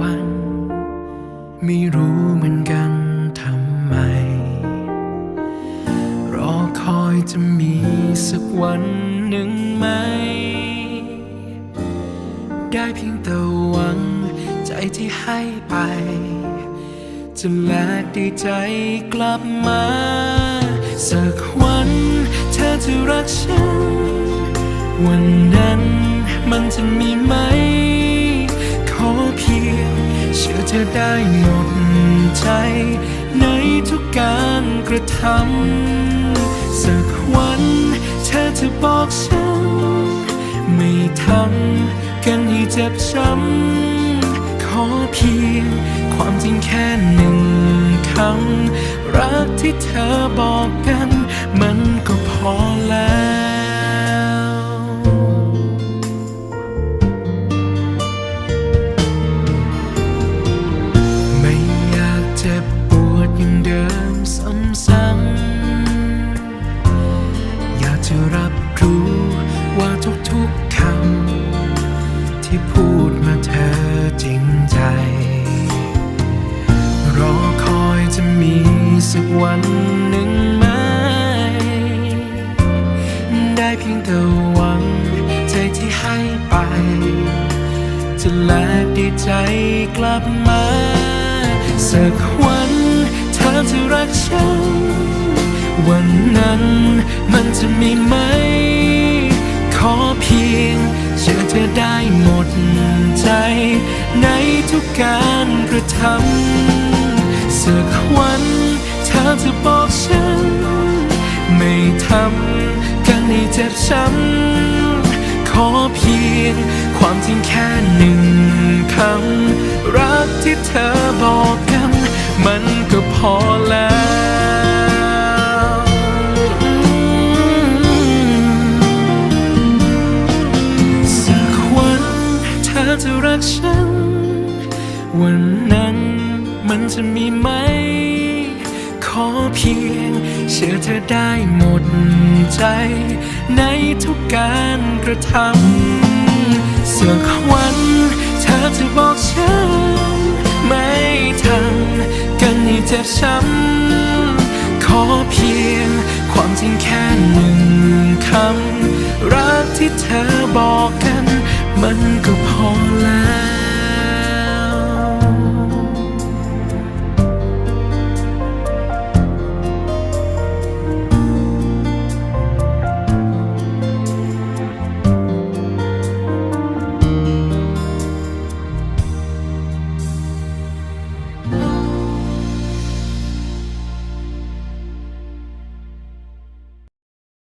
วัน ไม่รู้เหมือนกันทำไม รอคอยจะมีสักวันหนึ่งไหม ได้เพียงแต่หวังใจที่ให้ไป จะแลกดีใจกลับมา สักวันเธอจะรักฉัน วันนั้นมันจะมี เธอได้หมดใจ ในทุกการกระทำสักวันเธอจะบอกฉัน ไม่ทำกันให้เจ็บช้ำขอเพียงความจริงแค่หนึ่งคำรักที่เธอบอกกัน มันก็พอแล้ว วันหนึ่งไหม ได้เพียงแต่หวังใจที่ให้ไป จะแลกด้วยใจกลับมา สักวันเธอจะรักฉัน วันนั้นมันจะมีไหม ขอเพียงเชื่อเธอได้หมดใจ ในทุกการกระทำ ช้ำขอเพียง ความจริงแค่หนึ่งคำรักที่เธอบอกกัน มันก็พอแล้วสักวันเธอจะรักฉัน วันนั้นมันจะมีไหม อเพียง เชื่อเธอได้หมดใจ ในทุกการกระทำสักวันเธอจะบอกฉัน ไม่ทำกันให้เจ็บช้ำขอเพียง ความจริงแค่หนึ่งคำ รักที่เธอบอกกัน มันก็พอ